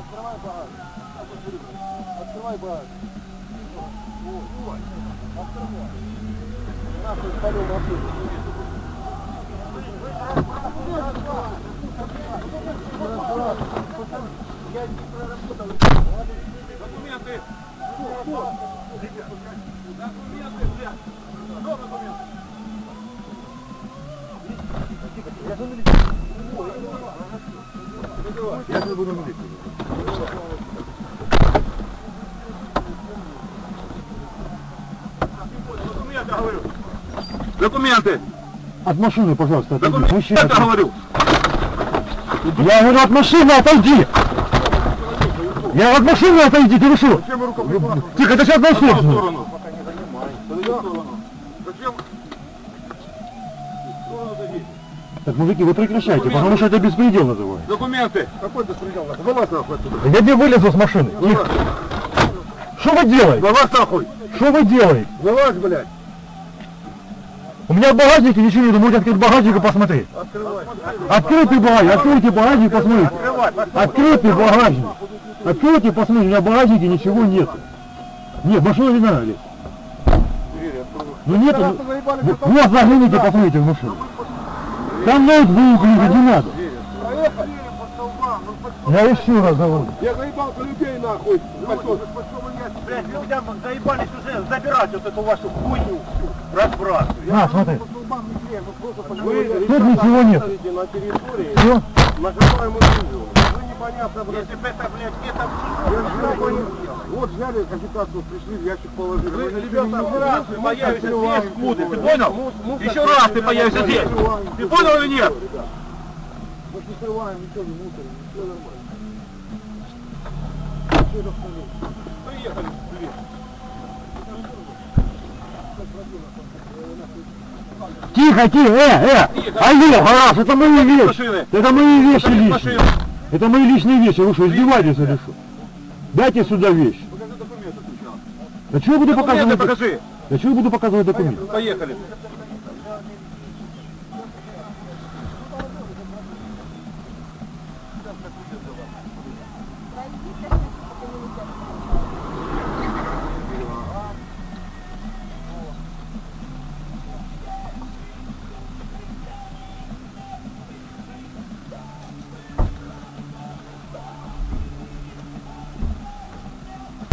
Открывай багаж. Открывай багаж. Открывай. Нахуй Спалил машину. Документы. Документы, блядь. Что документы? Я не буду милицию. Документы, говорю. Документы. От машины, пожалуйста, отойди. Документы, говорю. Я говорю, от машины отойди! Я от машины отойди, ты решил? Чем вы рукоприкладом? Тихо, это сейчас начнется. сторону. Так, мужики, вы прекращайте, потому что это беспредел называется. Документы. Какой беспредел? Вылазь нахуй оттуда. Я не вылезу с машины. Что вы делаете? Вылазь нахуй. Что вы делаете? Вылазь, блядь. У меня в багажнике ничего нет, можете открыть багажник и посмотреть. Открытый багажник, откройте багажник посмотрите. Открытый багажник. Откройте и посмотрите, у меня в багажнике ничего нет. Нет, машину не надо лезть. Ну нет, Раз ну, потом- вот загляните, посмотрите в машину. Там ноутбук лежит, не надо. Я еще раз говорю. Я заебался людей нахуй. Блядь, людям заебались уже забирать вот эту вашу хуйню всю, разбрасывать. На, смотри. Вы Тут ничего нет. на территории Все? нажимаем видео. Вы непонятно, блядь. Если бы это, блядь, где-то Я не знаю, Вот взяли агитацию, пришли, в ящик положили. Вы, Мы ребята, раз ты мы появишься здесь, куды, ты понял? Еще раз ты появишься здесь. Ты понял или нет? Скрываем ничего, не мусорим, все нормально. Все расстреляли. Приехали. Привет. Тихо, тихо, э, э! Алло, гараж, это мои вещи. Это мои вещи личные. Это мои личные вещи. Вы что, издеваетесь или что? Дайте сюда вещи. Покажи документы сначала. Да что я буду Документы показывать? покажи. Да что я буду показывать документы? Поехали.